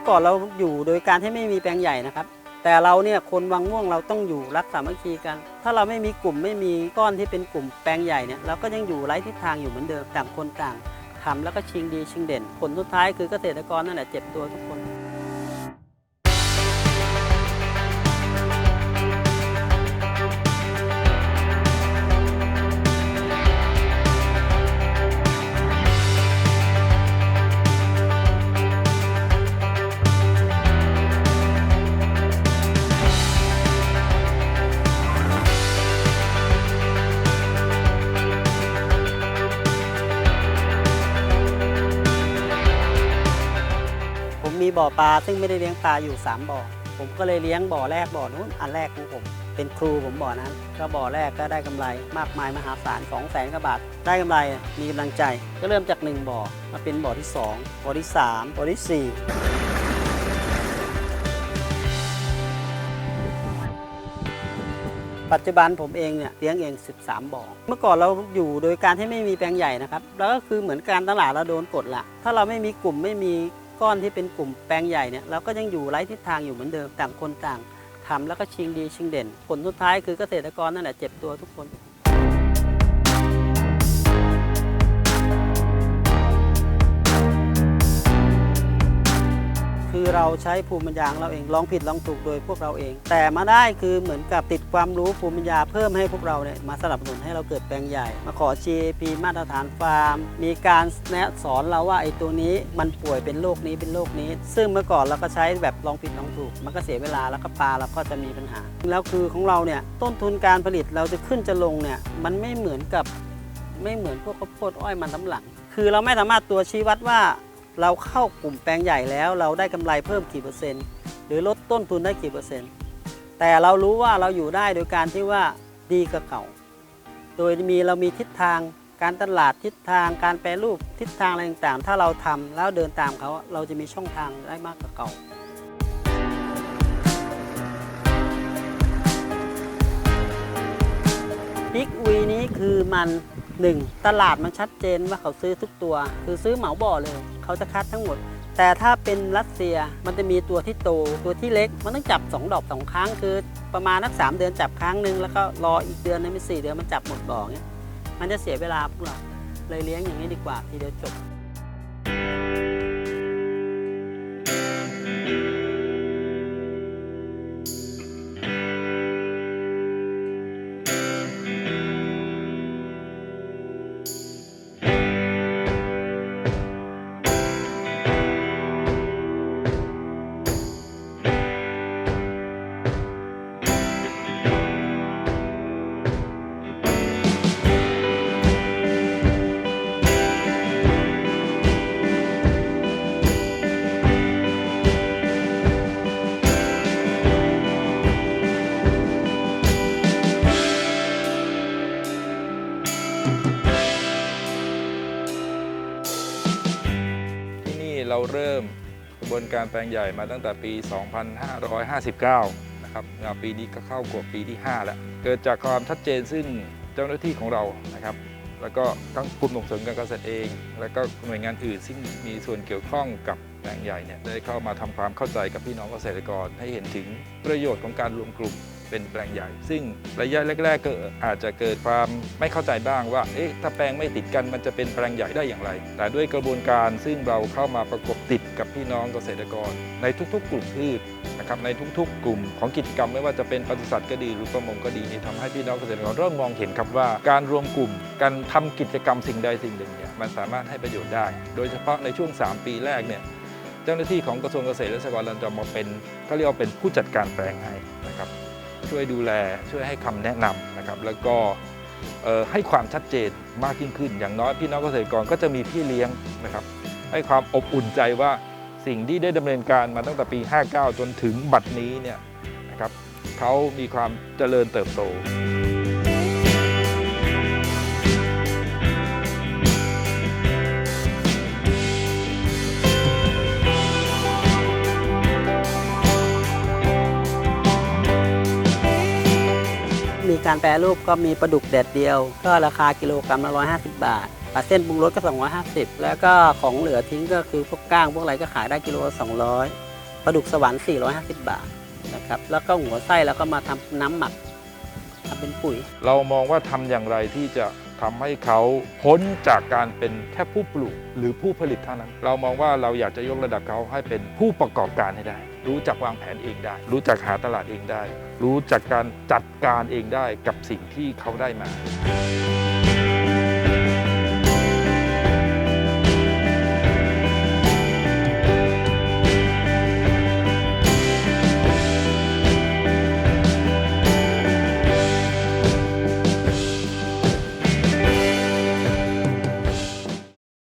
มื่อก่อนเราอยู่โดยการที่ไม่มีแปลงใหญ่นะครับ แต่เราเนี่ยคนวังม่วงเราต้องอยู่รักสามัคคีกัน ถ้าเราไม่มีกลุ่มไม่มีก้อนที่เป็นกลุ่มแปลงใหญ่เนี่ยเราก็ยังอยู่ไร้ทิศทางอยู่เหมือนเดิมต่างคนต่างทำแล้วก็ชิงดีชิงเด่น ผลสุดท้ายคือเกษตรกรนั่นแหละเจ็บตัวทุกคน บ่อปลาซึ่งไม่ได้เลี้ยงปลาอยู่ 3 บ่อ ผมก็เลยเลี้ยงบ่อแรกบ่อนู้นอันแรกของผม เป็นครูผมบ่อนั้น ก็บ่อแรกก็ได้กำไรมากมายมหาศาล2 0 0แสนกว่าบาท ได้กำไรมีกำลังใจ ก็เริ่มจาก 1 บ่อมาเป็นบ่อที่ 2 บ่อที่ 3 บ่อที่ 4ปัจจุบันผมเองเนี่ยเลี้ยงเอง 13 บ่อ เมื่อก่อนเราอยู่โดยการที่ไม่มีแปลงใหญ่นะครับ แล้วก็คือเหมือนการตลาดเราโดนกดละ ถ้าเราไม่มีกลุ่มไม่มี ก้อนที่เป็นกลุ่มแปลงใหญ่เนี่ยเราก็ยังอยู่ไร้ทิศทางอยู่เหมือนเดิมต่างคนต่างทำแล้วก็ชิงดีชิงเด่น ผลสุดท้ายคือเกษตรกรนั่นแหละเจ็บตัวทุกคน เราใช้ภูมิปัญญาของเราเองลองผิดลองถูกโดยพวกเราเอง แต่มาได้คือเหมือนกับติดความรู้ภูมิปัญญาเพิ่มให้พวกเราเนี่ยมาสนับสนุนให้เราเกิดแปลงใหญ่ มาขอ GAP มาตรฐานฟาร์ม มีการแนะสอนเราว่าไอ้ตัวนี้มันป่วยเป็นโรคนี้เป็นโรคนี้ ซึ่งเมื่อก่อนเราก็ใช้แบบลองผิดลองถูก มันก็เสียเวลาแล้วก็ปลาเราก็จะมีปัญหา แล้วคือของเราเนี่ยต้นทุนการผลิตเราจะขึ้นจะลงเนี่ยมันไม่เหมือนกับไม่เหมือนพวกข้าวโพดอ้อยมันสำหลัง คือเราไม่สามารถตัวชี้วัดว่า เราเข้ากลุ่มแปลงใหญ่แล้วเราได้กำไรเพิ่มกี่เปอร์เซ็นต์หรือลดต้นทุนได้กี่เปอร์เซ็นต์ แต่เรารู้ว่าเราอยู่ได้โดยการที่ว่าดีกว่าเก่า โดยมีเรามีทิศทางการตลาดทิศทางการแปรรูปทิศทางอะไรต่างๆ ถ้าเราทำแล้วเดินตามเขาเราจะมีช่องทางได้มากกว่าเก่า บิ๊กวีนี้คือมันหนึ่งตลาดมันชัดเจนว่าเขาซื้อทุกตัว คือซื้อเหมาบ่อเลย เขาจะคัดทั้งหมด แต่ถ้าเป็นรัสเซียมันจะมีตัวที่โตตัวที่เล็ก มันต้องจับ 2 ดอก 2 ครั้ง คือประมาณนักสามเดือนจับครั้งหนึ่งแล้วก็รออีกเดือนนึงเป็นสี่เดือนมันจับหมดบ่อเงี้ยมันจะเสียเวลาพวกเราเลยเลี้ยงอย่างนี้ดีกว่าทีเดียวจบ เราเริ่มกระบวนการแปลงใหญ่มาตั้งแต่ปี 2559 นะครับปีนี้ก็เข้ากว่าปีที่ 5 แล้ว เกิดจากความชัดเจนซึ่งเจ้าหน้าที่ของเรานะครับ แล้วก็ทั้งกลุ่มส่งเสริมการเกษตรเอง แล้วก็หน่วยงานอื่นซึ่งมีส่วนเกี่ยวข้องกับแปลงใหญ่เนี่ยได้เข้ามาทำความเข้าใจกับพี่น้องเกษตรกรให้เห็นถึงประโยชน์ของการรวมกลุ่ม เป็นแปลงใหญ่ ซึ่งระยะแรก ๆ ก็อาจจะเกิดความไม่เข้าใจบ้างว่า เอ๊ะ ถ้าแปลงไม่ติดกันมันจะเป็นแปลงใหญ่ได้อย่างไร แต่ด้วยกระบวนการซึ่งเราเข้ามาประกบติดกับพี่น้องเกษตรกร ในทุกๆ กลุ่มพืชนะครับ ในทุกๆ กลุ่มของกิจกรรมไม่ว่าจะเป็นปศุสัตว์ก็ดีหรือประมงก็ดีนี่ทำให้พี่น้องเกษตรกรเริ่มมองเห็นครับว่า การรวมกลุ่ม การทำกิจกรรมสิ่งใดสิ่งหนึ่งเนี่ยมันสามารถให้ประโยชน์ได้ โดยเฉพาะในช่วง 3 ปีแรกเนี่ยเจ้าหน้าที่ของกระทรวงเกษตรและสหกรณ์เราจะมาเป็นเขาเรียกว่าเป็นผู้จัดการแปลงให้นะครับ ช่วยดูแลช่วยให้คำแนะนำนะครับแล้วก็ให้ความชัดเจนมากยิ่งขึ้น อย่างน้อยพี่น้องเกษตรกรก็จะมีพี่เลี้ยงนะครับ ให้ความอบอุ่นใจว่าสิ่งที่ได้ดำเนินการมาตั้งแต่ปี 59 จนถึงบัดนี้เนี่ยนะครับเขามีความเจริญเติบโต มีการแปรรูปก็มีปลาดุกแดดเดียว ก็ราคากิโลกรัมละ150 บาทปลาเส้นปรุงรสก็ 250 แล้วก็ของเหลือทิ้งก็คือพวกก้างพวกอะไรก็ขายได้กิโลละ200ปลาดุกสวรรค์450 บาทนะครับแล้วก็หัวไส้แล้วก็มาทำน้ำหมักทำเป็นปุ๋ย เรามองว่าทำอย่างไรที่จะทำให้เขาพ้นจากการเป็นแค่ผู้ปลูกหรือผู้ผลิตเท่านั้น เรามองว่าเราอยากจะยกระดับเขาให้เป็นผู้ประกอบการให้ได้ รู้จักวางแผนเองได้ รู้จักหาตลาดเองได้ รู้จักการจัดการเองได้กับสิ่งที่เขาได้มา